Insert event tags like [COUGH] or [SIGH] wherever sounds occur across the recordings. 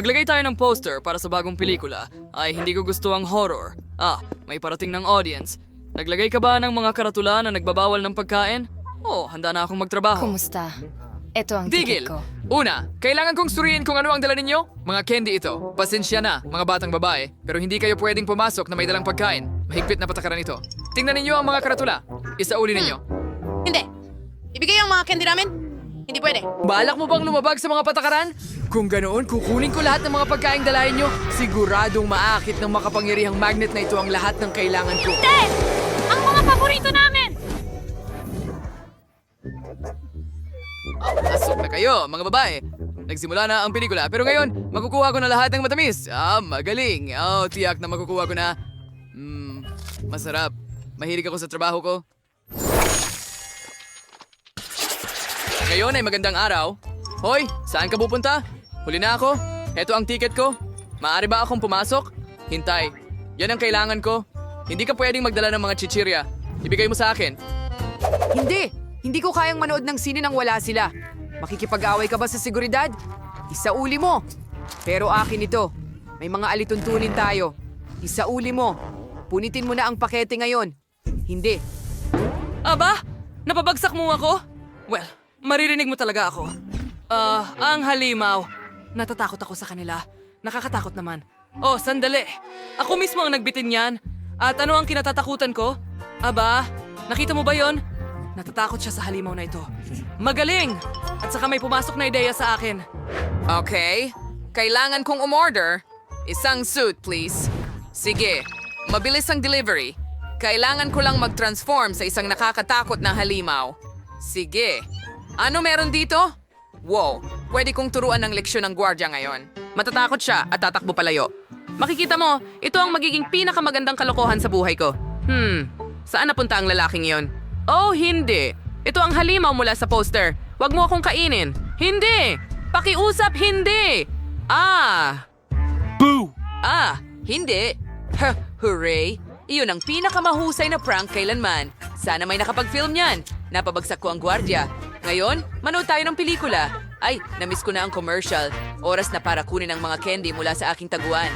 Maglagay tayo ng poster para sa bagong pelikula. Ay, hindi ko gusto ang horror. Ah, may parating ng audience. Naglagay ka ba ng mga karatula na nagbabawal ng pagkain? Oh, handa na akong magtrabaho. Kumusta? Ito ang Tigil! ticket ko. Una, kailangan kong suriin kung ano ang dala ninyo. Mga candy ito. Pasensya na, mga batang babae. Pero hindi kayo pwedeng pumasok na may dalang pagkain. Mahigpit na patakaran ito. Tingnan ninyo ang mga karatula. Isauli ninyo. Hindi. Ibigay ang mga candy namin? Hindi pwede. Balak mo bang lumabag sa mga patakaran? Kung ganoon, kukunin ko lahat ng mga pagkaing dalahin nyo. Siguradong maakit ng makapangyarihang magnet na ito ang lahat ng kailangan ko. Ang mga paborito namin! Pasok na kayo, mga babae. Nagsimula na ang pelikula, pero ngayon, makukuha ko na lahat ng matamis. Ah, magaling. Oh, tiyak na makukuha ko na. Hmm, masarap. Mahilig ako sa trabaho ko. Ngayon ay magandang araw. Hoy, saan ka pupunta? Huli na ako. Heto ang ticket ko. Maaari ba akong pumasok? Hintay. Yan ang kailangan ko. Hindi ka pwedeng magdala ng mga chichirya. Ibigay mo sa akin. Hindi! Hindi ko kayang manood ng sine nang wala sila. Makikipag-away ka ba sa seguridad? Isauli mo! Pero akin ito. May mga alituntunin tayo. Isauli mo. Punitin mo na ang pakete ngayon. Hindi. Aba, napabagsak mo ako? Well, maririnig mo talaga ako. Ah, ang halimaw. Natatakot ako sa kanila. Nakakatakot naman. Oh, sandali. Ako mismo ang nagbitin yan. At ano ang kinatatakutan ko? Aba, nakita mo ba yon? Natatakot siya sa halimaw na ito. Magaling! At saka may pumasok na ideya sa akin. Okay, kailangan kong umorder. Isang suit, please. Sige, mabilis ang delivery. Kailangan ko lang mag-transform sa isang nakakatakot na halimaw. Sige. Ano meron dito? Wow, pwede kong turuan ng leksyon ng gwardya ngayon. Matatakot siya at tatakbo palayo. Makikita mo, ito ang magiging pinakamagandang kalokohan sa buhay ko. Hmm, saan napunta ang lalaking yon? Oh, hindi. Ito ang halimaw mula sa poster. Huwag mo akong kainin. Hindi! Pakiusap, hindi! Ah! Boo! Ah, hindi. Ha, hooray! Iyon ang pinakamahusay na prank kailanman. Sana may nakapag-film niyan. Napabagsak ko ang gwardya. Ngayon, manood tayo ng pelikula. Ay, namiss ko na ang commercial. Oras na para kunin ang mga candy mula sa aking taguan.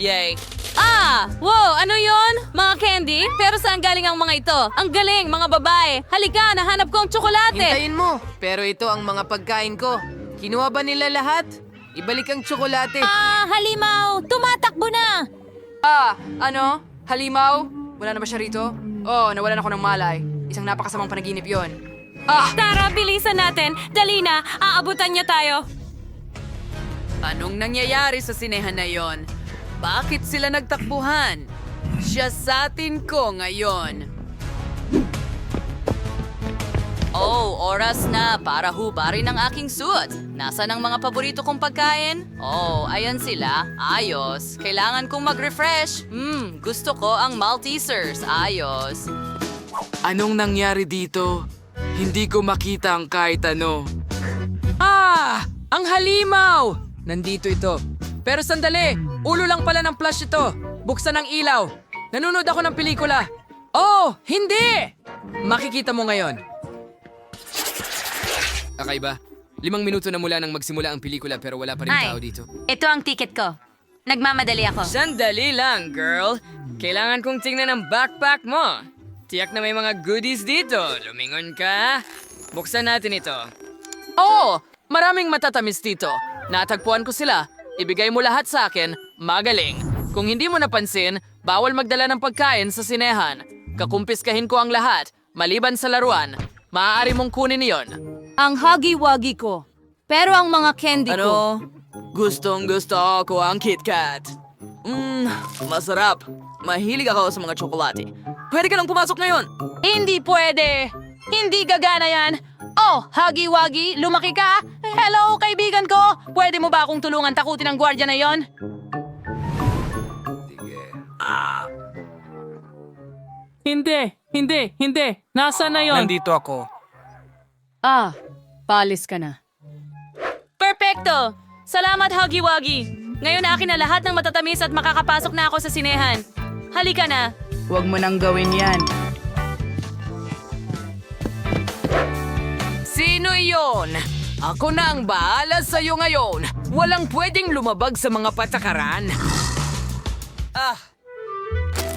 Yay! Ah! Wow! Ano yon? Mga candy? Pero saan galing ang mga ito? Ang galing, mga babae! Halika, nahanap ko ang tsokolate! Hintayin mo. Pero ito ang mga pagkain ko. Kinuha ba nila lahat? Ibalik ang tsokolate. Ah, halimaw! Tumatakbo na! Ah, ano? Halimaw? Wala na ba siya rito? Oh, nawalan ako ng malay. Isang napakasamang panaginip yon. Ah! Tara, bilisan natin! Dali na! Aabutan niya tayo! Anong nangyayari sa sinehan na yon? Bakit sila nagtakbuhan? Siya sa atin ko ngayon. Oh, oras na para hubarin ang aking suit. Nasaan ang mga paborito kong pagkain? Oh, ayan sila. Ayos. Kailangan kong mag-refresh. Hmm, gusto ko ang Maltesers. Ayos. Anong nangyari dito? Hindi ko makita ang kahit ano. Ah! Ang halimaw! Nandito ito. Pero sandali! Ulo lang pala ng flash ito. Buksan ang ilaw. Nanonood ako ng pelikula. Oh! Hindi! Makikita mo ngayon. Kakaiba. Limang minuto na mula nang magsimula ang pelikula pero wala pa rin Ay. tao dito. Ito ang ticket ko. Nagmamadali ako. Sandali lang, girl. Kailangan kong tingnan ang backpack mo. Tiyak na may mga goodies dito. Lumingon ka. Buksan natin ito. Oh, maraming matatamis dito. Natagpuan ko sila. Ibigay mo lahat sa akin. Magaling. Kung hindi mo napansin, bawal magdala ng pagkain sa sinehan. Kakumpiskahin ko ang lahat, maliban sa laruan. Maaari mong kunin iyon. Ang hagi-wagi ko. Pero ang mga candy ko... Ano? Gustong gusto ko ang KitKat. Mmm, masarap. Mahilig ako sa mga tsokolate. Pwede ka lang pumasok ngayon. Hindi pwede! Hindi gagana yan! Oh, hagi-wagi, lumaki ka? Hello, kaibigan ko! Pwede mo ba akong tulungan takutin ang gwardiya na yon? Hindi, hindi, hindi. Nasaan na yon? Nandito ako. Ah, palis ka na. Perfecto! Salamat, hagi-wagi! Ngayon akin na lahat ng matatamis at makakapasok na ako sa sinehan. Halika na! Huwag mo nang gawin yan. Sino iyon? Ako na ang bahala sa'yo ngayon. Walang pwedeng lumabag sa mga patakaran.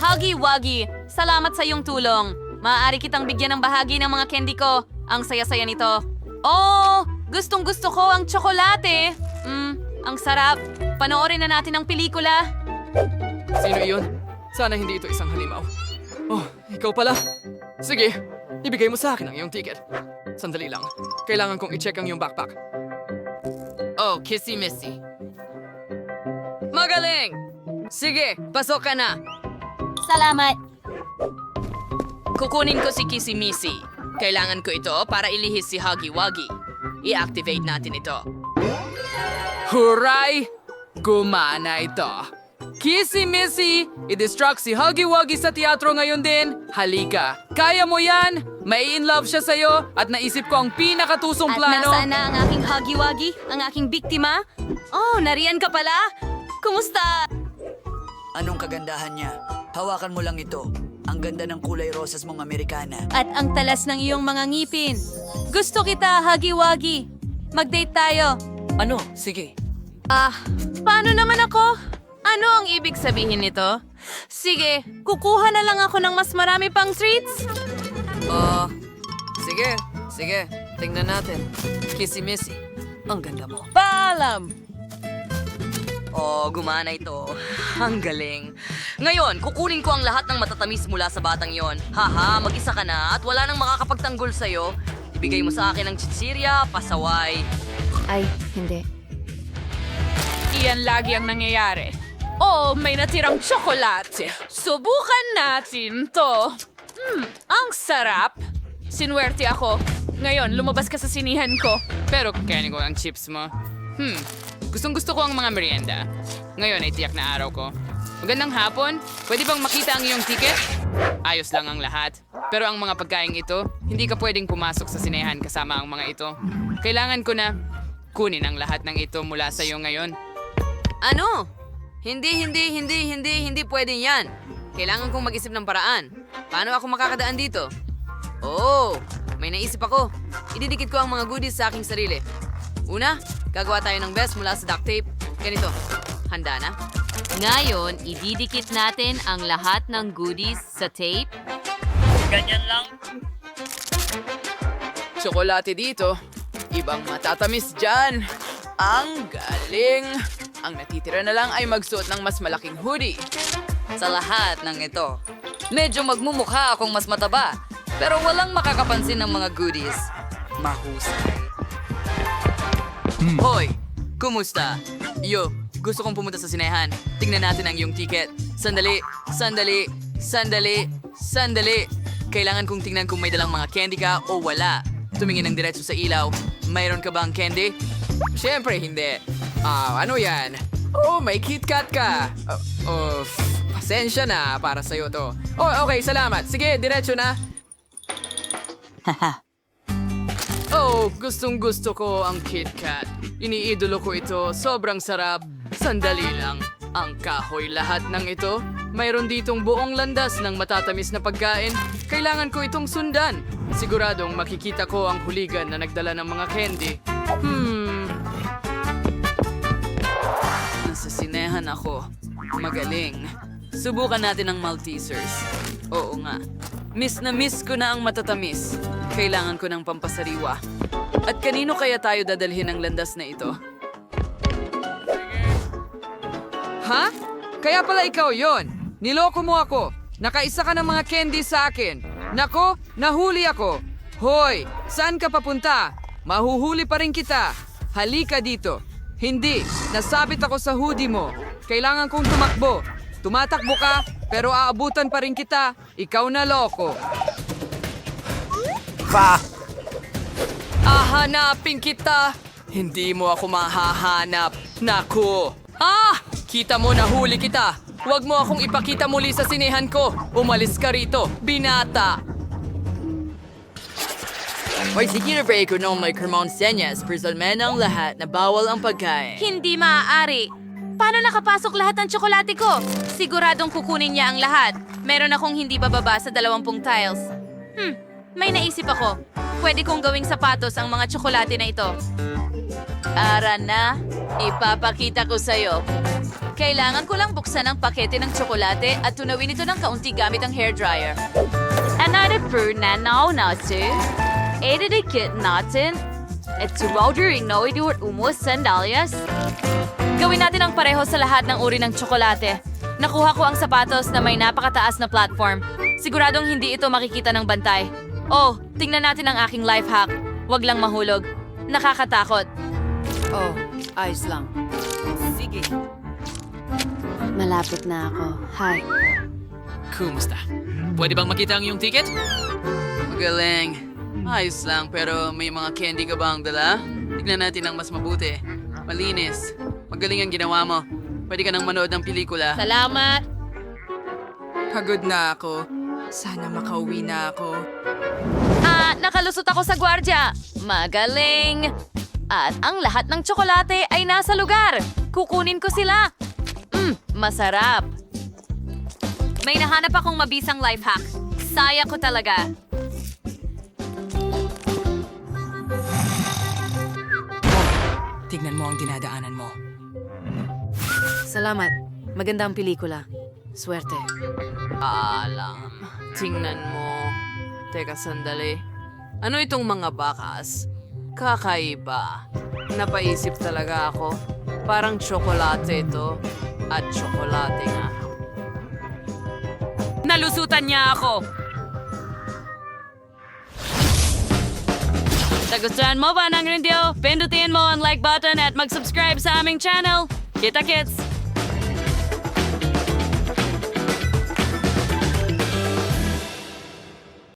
Huggy Wuggy, salamat sa iyong tulong. Maaari kitang bigyan ng bahagi ng mga candy ko. Ang saya-saya nito. Oh, gustong gusto ko ang tsokolate. Hmm, ang sarap. Panoorin na natin ang pelikula. Sino iyon? Sana hindi ito isang halimaw. Oh, ikaw pala. Sige, ibigay mo sa akin ang iyong ticket. Sandali lang. Kailangan kong i-check ang iyong backpack. Oh, kissy-missy. Magaling! Sige, pasok ka na. Salamat. Kukunin ko si Kissy Missy. Kailangan ko ito para ilihis si Huggy Wuggy. I-activate natin ito. Huray! Gumana ito. Kissy Missy, i-distract si Huggy Wuggy sa teatro ngayon din. Halika, kaya mo yan! May in love siya sa'yo at naisip ko ang pinakatusong At plano. nasaan na ang aking huggy-wuggy? Ang aking biktima? Oh, nariyan ka pala? Kumusta? Anong kagandahan niya? Hawakan mo lang ito. Ang ganda ng kulay rosas mong Amerikana. At ang talas ng iyong mga ngipin. Gusto kita, Huggy Wuggy. Mag-date tayo. Ano? Sige. Ah, paano naman ako? Ano ang ibig sabihin nito? Sige, kukuha na lang ako ng mas marami pang treats. Oh, sige, sige. Tingnan natin. Kissy-missy. Ang ganda mo. Paalam! Oh, gumana ito. Ang galing. Ngayon, kukunin ko ang lahat ng matatamis mula sa batang yon. Haha, mag-isa ka na at wala nang makakapagtanggol sa'yo. Ibigay mo sa akin ang chichirya, pasaway. Ay, hindi. Iyan lagi ang nangyayari. Oh, may natirang tsokolate. Subukan natin to. Hmm, ang sarap. Sinwerte ako. Ngayon, lumabas ka sa sinihan ko. Pero kakainin ko ang chips mo. Hmm, gustong gusto ko ang mga merienda. Ngayon ay tiyak na araw ko. Magandang hapon. Pwede bang makita ang iyong ticket? Ayos lang ang lahat. Pero ang mga pagkain ito, hindi ka pwedeng pumasok sa sinehan kasama ang mga ito. Kailangan ko na kunin ang lahat ng ito mula sa iyo ngayon. Ano? Hindi, hindi, hindi, hindi, hindi pwede yan. Kailangan kong mag-isip ng paraan. Paano ako makakadaan dito? Oh, may naisip ako. Ididikit ko ang mga goodies sa aking sarili. Una, gagawa tayo ng best mula sa duct tape. Ganito. Handa na? Ngayon, ididikit natin ang lahat ng goodies sa tape. Tsokolate dito. Ibang matatamis dyan. Ang galing! Ang natitira na lang ay magsuot ng mas malaking hoodie. Sa lahat ng ito. Medyo magmumukha akong mas mataba. Pero walang makakapansin ng mga goodies. Mahusay. Hoy! Kumusta? Yo, gusto kong pumunta sa sinehan. Tingnan natin ang iyong ticket. Sandali, sandali, sandali, sandali. Kailangan kong tingnan kung may dalang mga candy ka o wala. Tumingin ng diretso sa ilaw. Mayroon ka bang candy? Siyempre hindi. Ah, ano yan? Oh, may KitKat ka. Uh, oh, pasensya na para sa'yo to. Oh, okay, salamat. Sige, diretso na. [LAUGHS] Oh, gustong gusto ko ang KitKat. Iniidolo ko ito, sobrang sarap. Sandali lang. Ang kahoy lahat ng ito. Mayroon ditong buong landas ng matatamis na pagkain. Kailangan ko itong sundan. Siguradong makikita ko ang huligan na nagdala ng mga candy. Hmm. Sinehan ako. Magaling. Subukan natin ang Maltesers. Oo nga. Miss na miss ko na ang matatamis. Kailangan ko ng pampasariwa. At kanino kaya tayo dadalhin ang landas na ito? Ha? Kaya pala ikaw yon. Niloko mo ako. Nakaisa ka ng mga candy sa akin. Nako, nahuli ako. Hoy, saan ka papunta? Mahuhuli pa rin kita. Halika dito. Hindi, nasabit ako sa hoodie mo. Kailangan kong tumakbo. Tumatakbo ka, pero aabutan pa rin kita. Ikaw na loko. Ahanapin kita! Hindi mo ako mahahanap. Naku! Ah! Kita mo na huli kita! Huwag mo akong ipakita muli sa sinehan ko! Umalis ka rito, binata! Hoy, sige na break ko nung may Kermon Senyas, prisalmen ang lahat na bawal ang pagkain. Hindi maaari. Paano nakapasok lahat ng tsokolate ko? Siguradong kukunin niya ang lahat. Meron akong hindi bababa sa dalawampung tiles. Hmm, may naisip ako. Pwede kong gawing sapatos ang mga tsokolate na ito. Ara na, ipapakita ko sa'yo. Kailangan ko lang buksan ang pakete ng tsokolate at tunawin ito ng kaunti gamit ang hairdryer. Another na now natin. Edidikit natin. At surrounding no idur umos sandalyas. Gawin natin ang pareho sa lahat ng uri ng tsokolate. Nakuha ko ang sapatos na may napakataas na platform. Siguradong hindi ito makikita ng bantay. Oh, tingnan natin ang aking life hack. Huwag lang mahulog. Nakakatakot. Oh, ayos lang. Sige. Malapit na ako. Hi. Kumusta? Pwede bang makita ang iyong ticket? Magaling. Ayos lang, pero may mga candy ka ba ang dala? Tignan natin ang mas mabuti. Malinis. Magaling ang ginawa mo. Pwede ka nang manood ng pelikula. Salamat! Pagod na ako. Sana makauwi na ako. Ah, nakalusot ako sa gwardya. Magaling! At ang lahat ng tsokolate ay nasa lugar. Kukunin ko sila. Mmm, masarap. May nahanap akong mabisang life hack. Saya ko talaga. Tignan mo ang dinadaanan mo. Salamat. Maganda ang pelikula. Swerte. Alam. Tingnan mo. Teka, sandali. Ano itong mga bakas? Kakaiba. Napaisip talaga ako. Parang tsokolate ito. At tsokolate nga. Nalusutan niya ako. Nagustuhan mo ba ng video? Pindutin mo ang like button at mag-subscribe sa aming channel. Kita kits!